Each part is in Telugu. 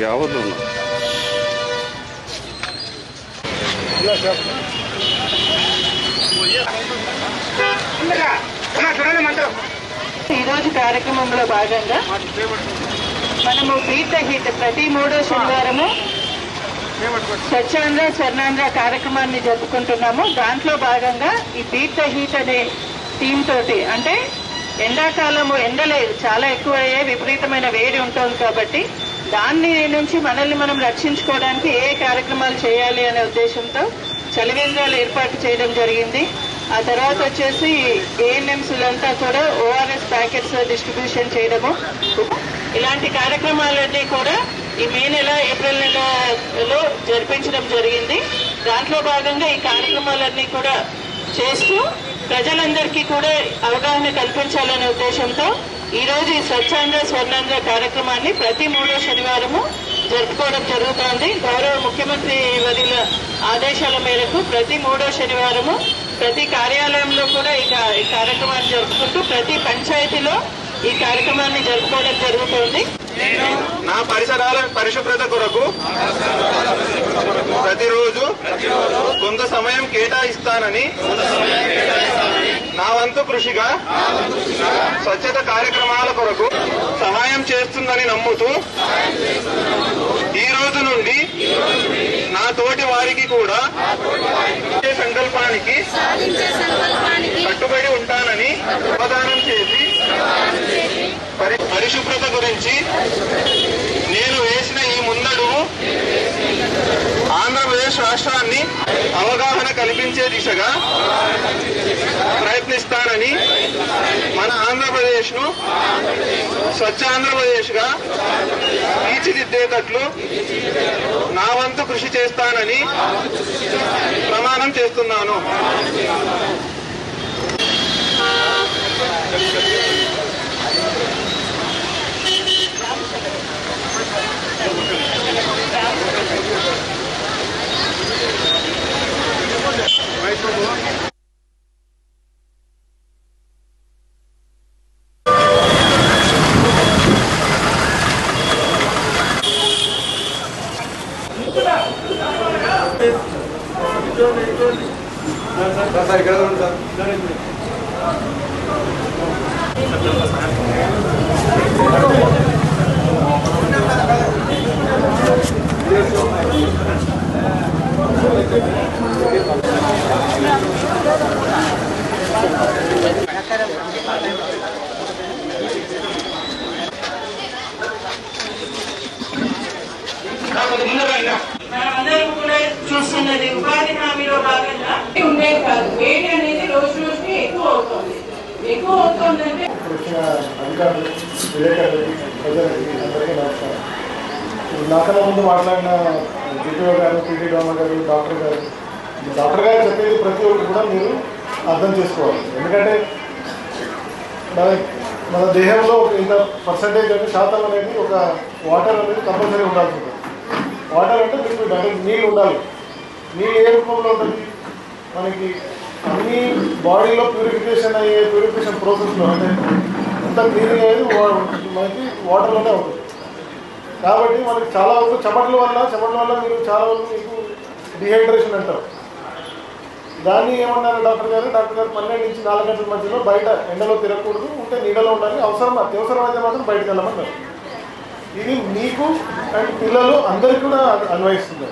యావత్తు ఈరోజు ఈ రోజు కార్యక్రమంలో భాగంగా మనము బీట్ హిట్ ప్రతి మూడో శనివారము స్వచ్ఛాంధ్ర చరణాంధ్ర కార్యక్రమాన్ని జరుపుకుంటున్నాము. దాంట్లో భాగంగా ఈ బీట్ ద హీట్ అనే థీమ్ తోటి అంటే ఎండాకాలము ఎండలే చాలా ఎక్కువ అయ్యే విపరీతమైన వేడి ఉంటుంది కాబట్టి దాన్ని నుంచి మనల్ని మనం రక్షించుకోవడానికి ఏ కార్యక్రమాలు చేయాలి అనే ఉద్దేశంతో చలివేంద్రాలు ఏర్పాటు చేయడం జరిగింది. ఆ తర్వాత వచ్చేసి ఏఎన్ఎంసీలంతా కూడా ఓఆర్ఎస్ ప్యాకెట్స్ డిస్ట్రిబ్యూషన్ చేయడము. ఇలాంటి కార్యక్రమాలన్నీ కూడా ఈ మే నెల ఏప్రిల్ నెలలో జరిపించడం జరిగింది. దాంట్లో భాగంగా ఈ కార్యక్రమాలన్నీ కూడా చేస్తూ ప్రజలందరికీ కూడా అవగాహన కల్పించాలనే ఉద్దేశంతో ఈ రోజు ఈ స్వచ్ఛాంధ్ర స్వర్ణాంధ్ర కార్యక్రమాన్ని ప్రతి మూడో శనివారము జరుపుకోవడం జరుగుతోంది. గౌరవ ముఖ్యమంత్రి వదిల ఆదేశాల మేరకు ప్రతి మూడో శనివారము ప్రతి కార్యాలయంలో కూడా ఈ ఈ కార్యక్రమాన్ని జరుపుకుంటూ ప్రతి పంచాయతీలో ఈ కార్యక్రమాన్ని జరుపుకోవడం జరుగుతోంది. నా పరిసరాల పరిశుభ్రత కొరకు ప్రతిరోజు కొంత సమయం కేటాయిస్తానని వంతు కృషిగా స్వచ్ఛత కార్యక్రమాల కొరకు సహాయం చేస్తుందని నమ్ముతూ ఈ రోజు నుండి నా తోటి వారికి కూడా సంకల్పానికి కట్టుబడి ఉంటానని అవధానం చేసి పరి- పరిశుభ్రత గురించి నేను వేసిన ఈ ముందడుగు ఆంధ్రప్రదేశ్ రాష్ట్రాన్ని అవగాహన కల్పించే దిశగా ప్రయత్నిస్తానని మన ఆంధ్రప్రదేశ్ను స్వచ్ఛ ఆంధ్రప్రదేశ్గా తీర్చిదిద్దేటట్లు నా వంతు కృషి చేస్తానని ప్రమాణం చేస్తున్నాను. स ఎక్కువ అవుతుందంటే వచ్చిన అధికారులు విలేకరులు ప్రజలకి అందరికీ నమస్కారం. ఇప్పుడు నాకన్నా ముందు మాట్లాడిన డిపిఓ గారు పీటీ డోమ గారు డాక్టర్ గారు ఈ డాక్టర్ గారు చెప్పేది ప్రతి ఒక్కరు కూడా మీరు అర్థం చేసుకోవాలి. ఎందుకంటే మన మన దేహంలో ఒక ఇంత పర్సంటేజ్ అంటే శాతం అనేది ఒక వాటర్ అనేది కంపల్సరీ ఉండాల్సి ఉంటుంది. వాటర్ అంటే లిక్విడ్ డైరెక్ట్ నీళ్ళు ఉండాలి. నీళ్ళు ఏ రూపంలో ఉంటుంది? మనకి అన్ని బాడీలో ప్యూరిఫికేషన్ అయ్యే ప్యూరిఫికేషన్ ప్రాసెస్లో అంటే అంత క్లీనింగ్ అయ్యేది మనకి వాటర్లోనే ఉంటుంది కాబట్టి మనకి చాలా వరకు చెమటల వల్ల చెమటల వల్ల మీరు చాలా వరకు మీకు డిహైడ్రేషన్ అంటారు. దాన్ని ఏమన్నారు డాక్టర్ గారు? డాక్టర్ గారు పన్నెండు నుంచి నాలుగు గంటల మధ్యలో బయట ఎండలో తిరగకూడదు ఉంటే నీడలో ఉండాలి. అవసరం అత్యవసరం అయితే మాత్రం బయటకు వెళ్ళమన్నారు. ఇది మీకు అండ్ పిల్లలు అందరికీ కూడా అన్- అన్వయిస్తుంది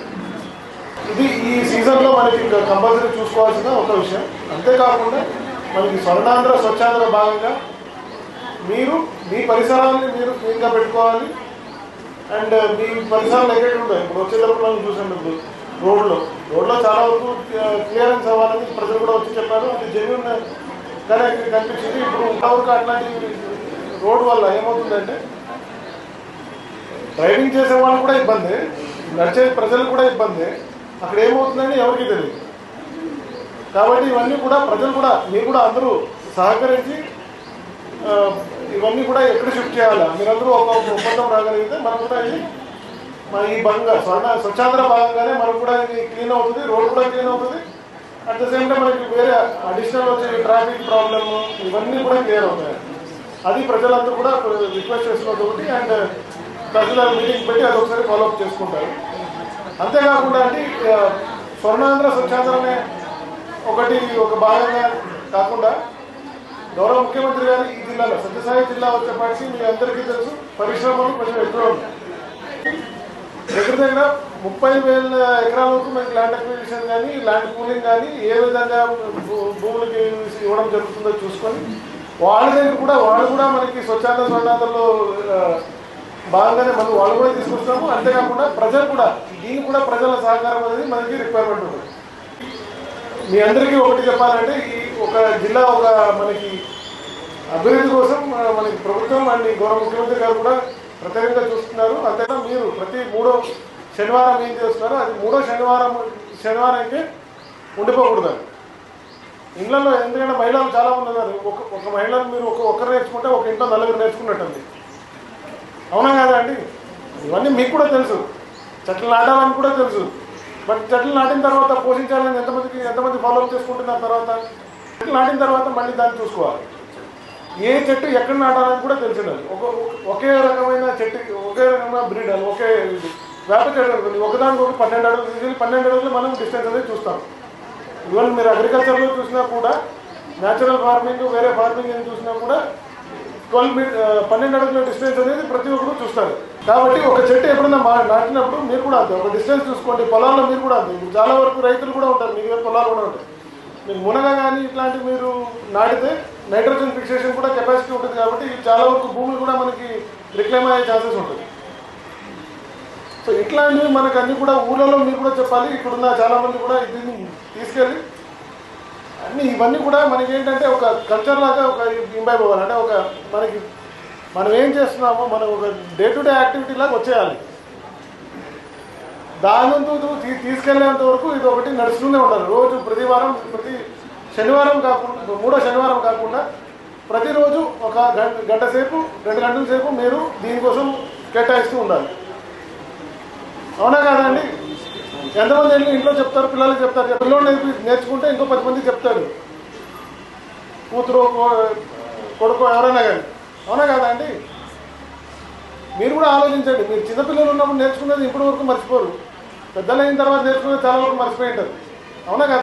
ఇది ఈ సీజన్లో మనకి కంపల్సరీ చూసుకోవాల్సిన ఒక విషయం. అంతేకాకుండా మనకి స్వర్ణాంధ్ర స్వచ్ఛాంధ్ర భాగంగా మీరు మీ పరిసరాన్ని మీరు క్లీన్గా పెట్టుకోవాలి. అండ్ మీ పరిసరాలు ఎక్కడ ఉంటాయి? ఇప్పుడు వచ్చేటప్పుడు మనం చూసాం రోడ్లో. రోడ్లో చాలా వరకు క్లియరెన్స్ అవ్వాలని ప్రజలు కూడా వచ్చి చెప్పారు. అది జెన్యున్ కానీ ఇక్కడ కనిపించింది. ఇప్పుడు ఇంతవరకు అట్లాంటి రోడ్ వల్ల ఏమవుతుందంటే డ్రైవింగ్ చేసే వాళ్ళు కూడా ఇబ్బంది నడిచే ప్రజలు కూడా ఇబ్బంది. అక్కడ ఏమవుతుందని ఎవరికి తెలియదు కాబట్టి ఇవన్నీ కూడా ప్రజలు కూడా మీరు కూడా అందరూ సహకరించి ఇవన్నీ కూడా ఎక్కడ షిఫ్ట్ చేయాలా? మీరందరూ ఒక ఒక ఒప్పందం రాగలిగితే మనం కూడా ఇది మన ఈ భాగంగా స్వర్ణ స్వచ్ఛాంధ్ర భాగంగానే మనకు కూడా ఇది క్లీన్ అవుతుంది రోడ్ కూడా క్లీన్ అవుతుంది. అట్ ద సేమ్ టైం మనకి వేరే అడిషనల్ వచ్చే ట్రాఫిక్ ప్రాబ్లమ్ ఇవన్నీ కూడా క్లియర్ అవుతాయి. అది ప్రజలందరూ కూడా రిక్వెస్ట్ చేస్తున్నది ఒకటి అండ్ ప్రజల మీటింగ్ పెట్టి అది ఒకసారి ఫాలోఅప్ చేసుకుంటారు. అంతేకాకుండా అండి స్వర్ణాంధ్ర స్వచ్ఛాంధ్ర ఒకటి ఒక భాగంగా కాకుండా గౌరవ ముఖ్యమంత్రి గారు ఈ జిల్లాలో సత్యసాయి జిల్లా వచ్చేపాటికి మీ అందరికీ తెలుసు పరిశ్రమలు కొంచెం ఎక్కువ ఉన్నాయి. దగ్గర దగ్గర ముప్పై వేల ఎకరాల వరకు మనకి ల్యాండ్ అక్విజిషన్ కానీ ల్యాండ్ పూలింగ్ కానీ ఏ విధంగా భూములకి ఇవ్వడం జరుగుతుందో చూసుకొని వాళ్ళ దగ్గర కూడా వాళ్ళు కూడా మనకి స్వచ్ఛాంద స్వర్ణాంధ్రలో భాగంగానే మనం వాళ్ళు కూడా తీసుకొస్తాము అంతేకాకుండా ప్రజలు కూడా దీనికి కూడా ప్రజల సహకారం అనేది మనకి రిక్వైర్మెంట్ ఉంటుంది మీ అందరికీ ఒకటి చెప్పాలంటే ఈ ఒక జిల్లా ఒక మనకి అభివృద్ధి కోసం మనకి ప్రభుత్వం అండ్ గౌరవ ముఖ్యమంత్రి గారు కూడా ప్రత్యేకంగా చూస్తున్నారు. అంతేనా మీరు ప్రతి మూడో శనివారం ఏం చేస్తున్నారో అది మూడో శనివారం శనివారంకి ఉండిపోకూడదు అది. ఇళ్ళలో ఎందుకంటే మహిళలు చాలా మంది ఉన్నారు. ఒక ఒక మహిళను మీరు ఒక ఒక్కరు నేర్చుకుంటే ఒక ఇంట్లో నలుగురు నేర్చుకున్నట్టుంది. అవునా కదా అండి? ఇవన్నీ మీకు కూడా తెలుసు. చెట్లు నాటాలని కూడా తెలుసు. బట్ చెట్లు నాటిన తర్వాత పోషించాలని ఎంతమందికి ఎంతమంది ఫాలోఅప్ చేసుకుంటున్నారు తర్వాత? చెట్లు నాటిన తర్వాత మళ్ళీ దాన్ని చూసుకోవాలి. ఏ చెట్టు ఎక్కడ నాటాలని కూడా తెలిసినది. ఒక ఒకే రకమైన చెట్టు ఒకే రకమైన బ్రీడ్ అది ఒకే వేప చెట్టు ఉంటుంది ఒకదానికి ఒక పన్నెండు అడుగులు పన్నెండు అడుగులు మనం డిస్టెన్స్ అనేది చూస్తాం. ఈవెన్ మీరు అగ్రికల్చర్లో చూసినా కూడా న్యాచురల్ ఫార్మింగ్ వేరే ఫార్మింగ్ అని చూసినా కూడా ట్వెల్వ్ మీటర్ పన్నెండు అడుగుల డిస్టెన్స్ అనేది ప్రతి ఒక్కరు చూస్తారు. కాబట్టి ఒక చెట్టు ఎప్పుడైనా మా నాటినప్పుడు మీరు కూడా అంతే ఒక డిస్టెన్స్ చూసుకోండి పొలాల్లో మీరు కూడా అంతే. చాలా వరకు రైతులు కూడా ఉంటారు మీ దగ్గర పొలాలు కూడా ఉంటాయి. మీరు మునగ కానీ ఇట్లాంటివి మీరు నాటితే నైట్రోజన్ ఫిక్సేషన్ కూడా కెపాసిటీ ఉంటుంది కాబట్టి చాలా వరకు భూములు కూడా మనకి రిక్లైమ్ అయ్యే ఛాన్సెస్ ఉంటుంది. సో ఇట్లాంటివి మనకు అన్నీ కూడా ఊళ్ళలో మీరు కూడా చెప్పాలి. ఇక్కడున్న చాలా మంది కూడా దీన్ని తీసుకెళ్ళి అన్ని ఇవన్నీ కూడా మనకి ఏంటంటే ఒక కల్చర్ లాగా ఒక ఇంబైబ్ అవ్వాలి. అంటే ఒక మనకి మనం ఏం చేస్తున్నామో మనం ఒక డే టు డే యాక్టివిటీ లాగా వచ్చేయాలి. దాని తీ- తీసుకెళ్ళేంత వరకు ఇది ఒకటి నడుస్తూనే ఉండాలి. రోజు ప్రతి వారం ప్రతి శనివారం కాకుండా మూడో శనివారం కాకుండా ప్రతిరోజు ఒక గంట గంట సేపు రెండు గంటల సేపు మీరు దీనికోసం కేటాయిస్తూ ఉండాలి. అవునా కాదండి ఎంతమంది ఇంట్లో చెప్తారు పిల్లలకి చెప్తారు పిల్లలు నేర్చుకుంటే ఇంకో పది మంది చెప్తాడు. కూతురు కొడుకు ఎవరైనా కానీ. అవునా కాదండి మీరు కూడా ఆలోచించండి. మీరు చిన్నపిల్లలు ఉన్నప్పుడు నేర్చుకున్నది ఇప్పటి వరకు మర్చిపోరు. పెద్దలు అయిన తర్వాత నేర్చుకున్నది చాలా వరకు మర్చిపోయి ఉంటారు. అవునా కదా?